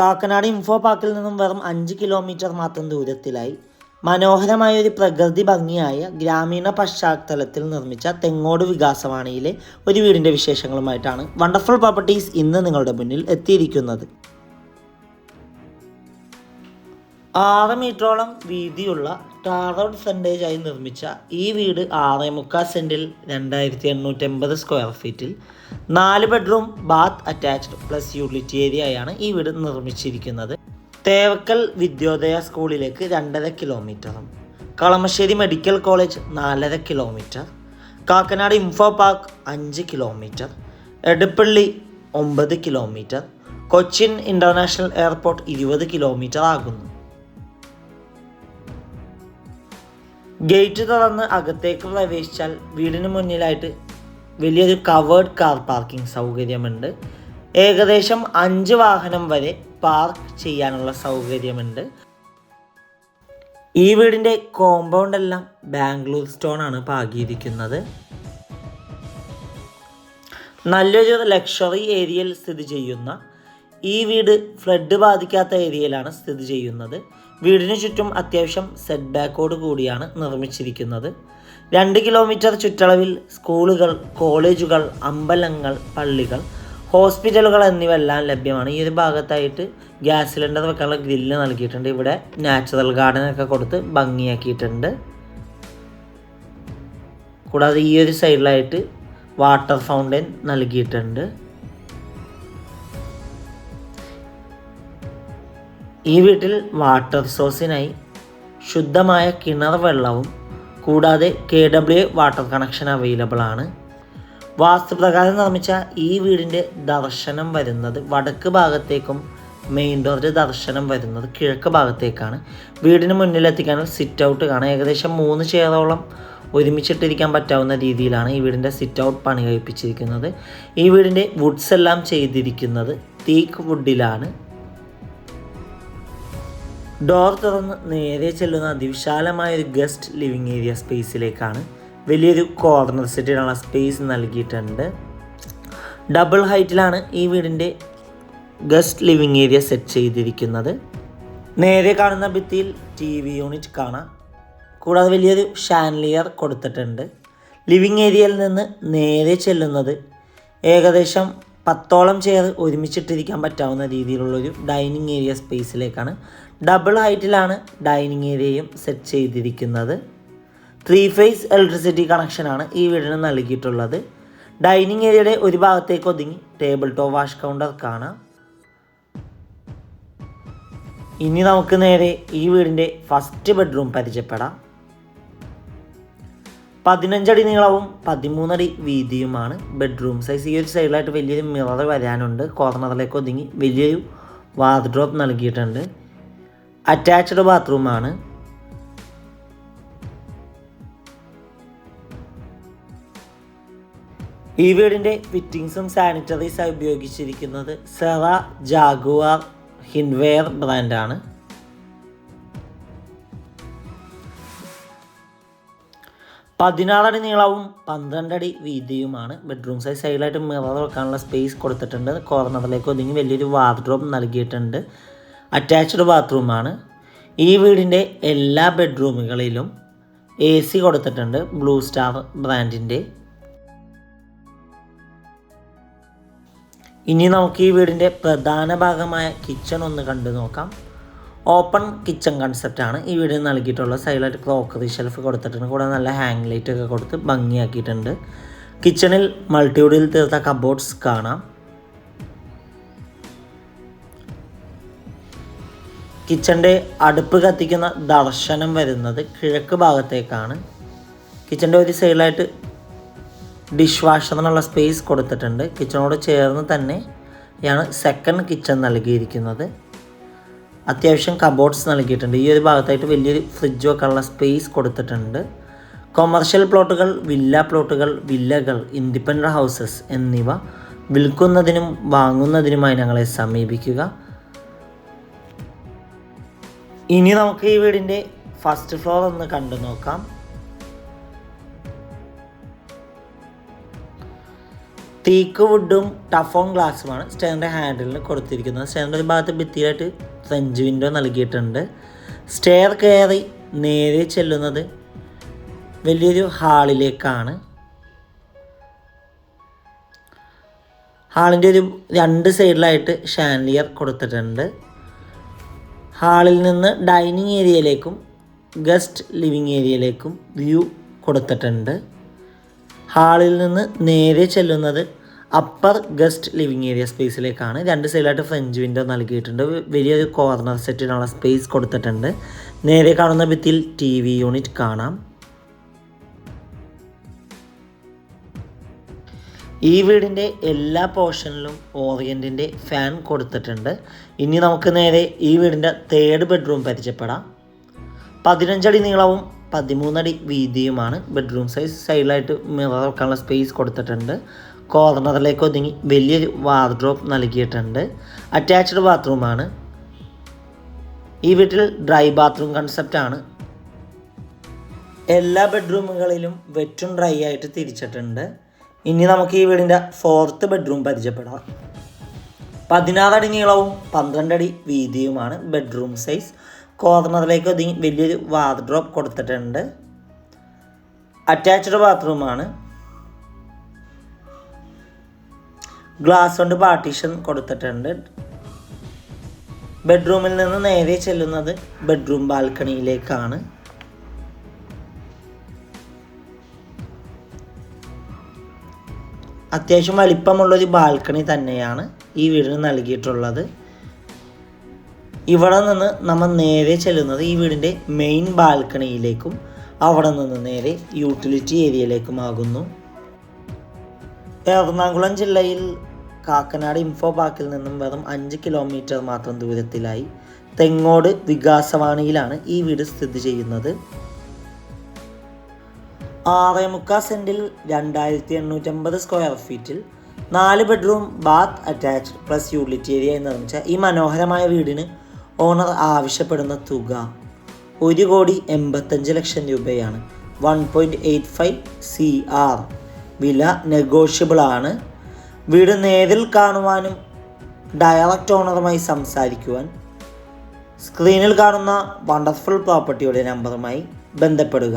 Kakkanad info പാർക്കിൽ നിന്നും വെറും അഞ്ച് കിലോമീറ്റർ മാത്രം ദൂരത്തിലായി മനോഹരമായ ഒരു പ്രകൃതി ഭംഗിയായ ഗ്രാമീണ പശ്ചാത്തലത്തിൽ നിർമ്മിച്ച തെങ്ങോട് വികാസവാണിയിലെ ഒരു വീടിന്റെ വിശേഷങ്ങളുമായിട്ടാണ് വണ്ടർഫുൾ പ്രോപ്പർട്ടീസ് ഇന്ന് നിങ്ങളുടെ മുന്നിൽ എത്തിയിരിക്കുന്നത്. ആറ് മീറ്ററോളം വീതിയുള്ള ടാർ റോഡ് ആയി നിർമ്മിച്ച ഈ വീട് ആറ് മുക്കാൽ സെന്റിൽ രണ്ടായിരത്തി എണ്ണൂറ്റി എൺപത് സ്ക്വയർ ഫീറ്റിൽ നാല് bedroom bath attached plus utility ഏരിയയാണ് ഈ വീട് നിർമ്മിച്ചിരിക്കുന്നത്. തേവക്കൽ വിദ്യോദയ സ്കൂളിലേക്ക് രണ്ടര കിലോമീറ്ററും കളമശ്ശേരി മെഡിക്കൽ കോളേജ് നാലര കിലോമീറ്റർ കാക്കനാട് ഇൻഫോ പാർക്ക് അഞ്ച് കിലോമീറ്റർ എടപ്പള്ളി ഒമ്പത് കിലോമീറ്റർ കൊച്ചിൻ ഇന്റർനാഷണൽ എയർപോർട്ട് ഇരുപത് കിലോമീറ്റർ ആകുന്നു. ഗേറ്റ് തുറന്ന് അകത്തേക്ക് പ്രവേശിച്ചാൽ വീടിന് മുന്നിലായിട്ട് വലിയൊരു കവേർഡ് കാർ പാർക്കിംഗ് സൗകര്യമുണ്ട്. ഏകദേശം അഞ്ച് വാഹനം വരെ പാർക്ക് ചെയ്യാനുള്ള സൗകര്യമുണ്ട്. ഈ വീടിന്റെ കോമ്പൗണ്ട് എല്ലാം ബാംഗ്ലൂർ സ്റ്റോൺ ആണ് പാകിയിരിക്കുന്നത്. നല്ലൊരു ലക്ഷറി ഏരിയയിൽ സ്ഥിതി ചെയ്യുന്ന ഈ വീട് ഫ്ലഡ് ബാധിക്കാത്ത ഏരിയയിലാണ് സ്ഥിതി ചെയ്യുന്നത്. വീടിന് ചുറ്റും അത്യാവശ്യം സെറ്റ് ബാക്കോട് കൂടിയാണ് നിർമ്മിച്ചിരിക്കുന്നത്. രണ്ട് കിലോമീറ്റർ ചുറ്റളവിൽ സ്കൂളുകൾ കോളേജുകൾ അമ്പലങ്ങൾ പള്ളികൾ ഹോസ്പിറ്റലുകൾ എന്നിവയെല്ലാം ലഭ്യമാണ്. ഈ ഒരു ഭാഗത്തായിട്ട് ഗ്യാസ് സിലിണ്ടർ വെക്കാനുള്ള ഗ്രില്ല് നൽകിയിട്ടുണ്ട്. ഇവിടെ നാച്ചുറൽ ഗാർഡൻ ഒക്കെ കൊടുത്ത് ഭംഗിയാക്കിയിട്ടുണ്ട്. കൂടാതെ ഈ ഒരു സൈഡിലായിട്ട് വാട്ടർ ഫൗണ്ടൈൻ നൽകിയിട്ടുണ്ട്. ഈ വീട്ടിൽ വാട്ടർ സോഴ്സിനായി ശുദ്ധമായ കിണർ വെള്ളവും കൂടാതെ K W water connection available ആണ്. വാസ്തുപ്രകാരം നിർമ്മിച്ച ഈ വീടിന്റെ ദർശനം വരുന്നത് വടക്ക് ഭാഗത്തേക്കും മെയിൻ ഡോറിന്റെ ദർശനം വരുന്നത് കിഴക്ക് ഭാഗത്തേക്കാണ്. വീടിന് മുന്നിലെത്തിക്കാനുള്ള സിറ്റ് ഔട്ട് കാണാം ഏകദേശം മൂന്ന് ചെയറോളം ഒരുമിച്ചിട്ടിരിക്കാൻ പറ്റാവുന്ന രീതിയിലാണ് ഈ വീടിന്റെ സിറ്റ് ഔട്ട് പണി കഴിപ്പിച്ചിരിക്കുന്നത് ഈ വീടിന്റെ വുഡ്സ് എല്ലാം ചെയ്തിരിക്കുന്നത് തീക്ക് വുഡിലാണ് ഡോർ തുറന്ന് നേരെ ചെല്ലുന്ന അതിവിശാലമായ ഒരു ഗസ്റ്റ് ലിവിങ് ഏരിയ സ്പേസിലേക്കാണ് വലിയൊരു കോർണർ സെറ്റിനുള്ള സ്പേസ് നൽകിയിട്ടുണ്ട്. ഡബിൾ ഹൈറ്റിലാണ് ഈ വീടിന്റെ ഗസ്റ്റ് ലിവിങ് ഏരിയ സെറ്റ് ചെയ്തിരിക്കുന്നത്. നേരെ കാണുന്ന ഭിത്തിയിൽ ടി വി യൂണിറ്റ് കാണാം. കൂടാതെ വലിയൊരു ഷാൻലിയർ കൊടുത്തിട്ടുണ്ട്. ലിവിങ് ഏരിയയിൽ നിന്ന് നേരെ ചെല്ലുന്നത് ഏകദേശം പത്തോളം ചെയർ ഒരുമിച്ചിട്ടിരിക്കാൻ പറ്റാവുന്ന രീതിയിലുള്ളൊരു ഡൈനിങ് ഏരിയ സ്പേസിലേക്കാണ്. ഡബിൾ ഹൈറ്റിലാണ് ഡൈനിങ് ഏരിയയും സെറ്റ് ചെയ്തിരിക്കുന്നത്. ത്രീ ഫേസ് ഇലക്ട്രിസിറ്റി കണക്ഷനാണ് ഈ വീടിന് നൽകിയിട്ടുള്ളത്. ഡൈനിങ് ഏരിയയുടെ ഒരു ഭാഗത്തേക്ക് ഒതുങ്ങി ടേബിൾ ടോപ്പ് വാഷ് കൗണ്ടർ കാണാം. ഇനി നമുക്ക് നേരെ ഈ വീടിന്റെ ഫസ്റ്റ് ബെഡ്റൂം പരിചയപ്പെടാം. പതിനഞ്ചടി നീളവും പതിമൂന്നടി വീതിയുമാണ് ബെഡ്റൂം സൈസ് ഈ ഒരു സൈഡിലായിട്ട് വലിയൊരു മിറർ വരാനുണ്ട്. കോർണറിലേക്ക് ഒതുങ്ങി വലിയൊരു വാർഡ്രോപ്പ് നൽകിയിട്ടുണ്ട്. അറ്റാച്ച്ഡ് ബാത്റൂമാണ് ഈ വീടിന്റെ ഫിറ്റിങ്സും സാനിറ്ററീസായി ഉപയോഗിച്ചിരിക്കുന്നത്. സെറ ജാഗുവാർ ഹിൻവെയർ ബ്രാൻഡാണ് പതിനാറടി നീളവും പന്ത്രണ്ടടി വീതിയുമാണ്. ബെഡ്റൂം സൈസ് സൈഡിലായിട്ട് മിറർ വെക്കാനുള്ള സ്പേസ് കൊടുത്തിട്ടുണ്ട്. കോർണറിലേക്ക് ഒതുങ്ങി വലിയൊരു വാർഡ്രോബ് നൽകിയിട്ടുണ്ട്. അറ്റാച്ച്ഡ് ബാത്റൂമാണ്. ഈ വീടിന്റെ എല്ലാ ബെഡ്റൂമുകളിലും എ സി കൊടുത്തിട്ടുണ്ട് ബ്ലൂ സ്റ്റാർ ബ്രാൻഡിന്റെ. ഇനി നമുക്ക് ഈ വീടിന്റെ പ്രധാന ഭാഗമായ കിച്ചൺ ഒന്ന് കണ്ടു നോക്കാം. ഓപ്പൺ കിച്ചൺ കൺസെപ്റ്റാണ് ഈ വീടിന് നൽകിയിട്ടുള്ള സൈലന്റ് ക്രോക്കറി ഷെൽഫ് കൊടുത്തിട്ടുണ്ട്. കൂടെ നല്ല ഹാങ് ലൈറ്റ് ഒക്കെ കൊടുത്ത് ഭംഗിയാക്കിയിട്ടുണ്ട്. കിച്ചണിൽ മൾട്ടിവുഡിൽ തീർത്ത കബോർഡ്സ് കാണാം. കിച്ചന്റെ അടുപ്പ് കത്തിക്കുന്ന ദർശനം വരുന്നത് കിഴക്ക് ഭാഗത്തേക്കാണ്. കിച്ചന്റെ ഒരു സൈഡിലായിട്ട് ഡിഷ് വാഷറിനുള്ള സ്പേസ് കൊടുത്തിട്ടുണ്ട്. കിച്ചണോട് ചേർന്ന് തന്നെ യാണ് സെക്കൻഡ് കിച്ചൺ നൽകിയിരിക്കുന്നത്. അത്യാവശ്യം കബോർഡ്സ് നൽകിയിട്ടുണ്ട്. ഈ ഒരു ഭാഗത്തായിട്ട് വലിയൊരു ഫ്രിഡ്ജ് വെക്കാനുള്ള സ്പേസ് കൊടുത്തിട്ടുണ്ട്. കൊമേർഷ്യൽ പ്ലോട്ടുകൾ വില്ല പ്ലോട്ടുകൾ വില്ലകൾ ഇൻഡിപെൻഡന്റ് ഹൗസസ് എന്നിവ വിൽക്കുന്നതിനും വാങ്ങുന്നതിനുമായി ഞങ്ങളെ സമീപിക്കുക. ഇനി നമുക്ക് ഈ വീടിന്റെ ഫസ്റ്റ് ഫ്ലോർ ഒന്ന് കണ്ടു നോക്കാം. തീക്ക് വുഡും ടഫോൺ ഗ്ലാസ്സുമാണ് സ്റ്റെയറിന്റെ ഹാൻഡിലിന് കൊടുത്തിരിക്കുന്നത്. സ്റ്റെയറിന്റെ ഒരു ഭാഗത്ത് ഭിത്തിയിലായിട്ട് ഫ്രഞ്ച് വിൻഡോ നൽകിയിട്ടുണ്ട്. സ്റ്റെയർ കയറി നേരെ ചെല്ലുന്നത് വലിയൊരു ഹാളിലേക്കാണ് ഹാളിന്റെ ഒരു രണ്ട് സൈഡിലായിട്ട് ഷാൻലിയർ കൊടുത്തിട്ടുണ്ട്. ഹാളിൽ നിന്ന് ഡൈനിങ് ഏരിയയിലേക്കും ഗസ്റ്റ് ലിവിങ് ഏരിയയിലേക്കും വ്യൂ കൊടുത്തിട്ടുണ്ട്. ഹാളിൽ നിന്ന് നേരെ ചെല്ലുന്നത് അപ്പർ ഗസ്റ്റ് ലിവിങ് ഏരിയ സ്പേസിലേക്കാണ്. രണ്ട് സൈഡിലായിട്ട് ഫ്രഞ്ച് വിൻഡോ നൽകിയിട്ടുണ്ട്. വലിയൊരു കോർണർ സെറ്റിനുള്ള സ്പേസ് കൊടുത്തിട്ടുണ്ട്. നേരെ കാണുന്ന ഭിത്തിയിൽ ടി വി യൂണിറ്റ് കാണാം. ഈ വീടിന്റെ എല്ലാ പോർഷനിലും ഓറിയന്റിന്റെ ഫാൻ കൊടുത്തിട്ടുണ്ട്. ഇനി നമുക്ക് നേരെ ഈ വീടിന്റെ തേർഡ് ബെഡ്റൂം പരിചയപ്പെടാം. പതിനഞ്ചടി നീളവും പതിമൂന്നടി വീതിയുമാണ് ബെഡ്റൂം സൈസ് സൈഡിലായിട്ട് മിറർ വെക്കാനുള്ള സ്പേസ് കൊടുത്തിട്ടുണ്ട്. കോർണറിലേക്ക് ഒതുങ്ങി വലിയൊരു വാർഡ്രോപ്പ് നൽകിയിട്ടുണ്ട്. അറ്റാച്ച്ഡ് ബാത്റൂമാണ് ഈ വീട്ടിൽ ഡ്രൈ ബാത്റൂം കൺസെപ്റ്റാണ് എല്ലാ ബെഡ്റൂമുകളിലും വെറ്റും ഡ്രൈ ആയിട്ട് തിരിച്ചിട്ടുണ്ട്. ഇനി നമുക്ക് ഈ വീടിന്റെ ഫോർത്ത് ബെഡ്റൂം പരിചയപ്പെടാം. പതിനാറടി നീളവും പന്ത്രണ്ടടി വീതിയുമാണ് ബെഡ്റൂം സൈസ് കോർണറിലേക്ക് ഒതുങ്ങി വലിയൊരു വാർഡ്രോപ്പ് കൊടുത്തിട്ടുണ്ട്. അറ്റാച്ച്ഡ് ബാത്റൂമാണ് ഗ്ലാസ് കൊണ്ട് പാർട്ടീഷൻ കൊടുത്തിട്ടുണ്ട്. ബെഡ്റൂമിൽ നിന്ന് നേരെ ചെല്ലുന്നത് ബെഡ്റൂം ബാൽക്കണിയിലേക്കാണ് അത്യാവശ്യം വലിപ്പമുള്ളൊരു ബാൽക്കണി തന്നെയാണ് ഈ വീടിന് നൽകിയിട്ടുള്ളത്. ഇവിടെ നിന്ന് നമ്മൾ നേരെ ചെല്ലുന്നത് ഈ വീടിന്റെ മെയിൻ ബാൽക്കണിയിലേക്കും അവിടെ നിന്ന് നേരെ യൂട്ടിലിറ്റി ഏരിയയിലേക്കുമാകുന്നു എറണാകുളം ജില്ലയിൽ കാക്കനാട് ഇൻഫോ പാർക്കിൽ നിന്നും വെറും അഞ്ച് കിലോമീറ്റർ മാത്രം ദൂരത്തിലായി തെങ്ങോട് വികാസവാണിയിലാണ് ഈ വീട് സ്ഥിതി ചെയ്യുന്നത്. ആറേ മുക്കാൽ സെന്റിൽ രണ്ടായിരത്തി എണ്ണൂറ്റമ്പത് സ്ക്വയർ ഫീറ്റിൽ നാല് bedroom bath attached plus utility area എന്ന് നിർമ്മിച്ച ഈ മനോഹരമായ വീടിന് ഓണർ ആവശ്യപ്പെടുന്ന തുക ഒരു കോടി എൺപത്തഞ്ച് ലക്ഷം രൂപയാണ്. One point eight five C R വില നെഗോഷ്യബിൾ ആണ്. വീട് നേരിൽ കാണുവാനും ഡയറക്റ്റ് ഓണറുമായി സംസാരിക്കുവാൻ സ്ക്രീനിൽ കാണുന്ന വണ്ടർഫുൾ പ്രോപ്പർട്ടിയുടെ നമ്പറുമായി ബന്ധപ്പെടുക.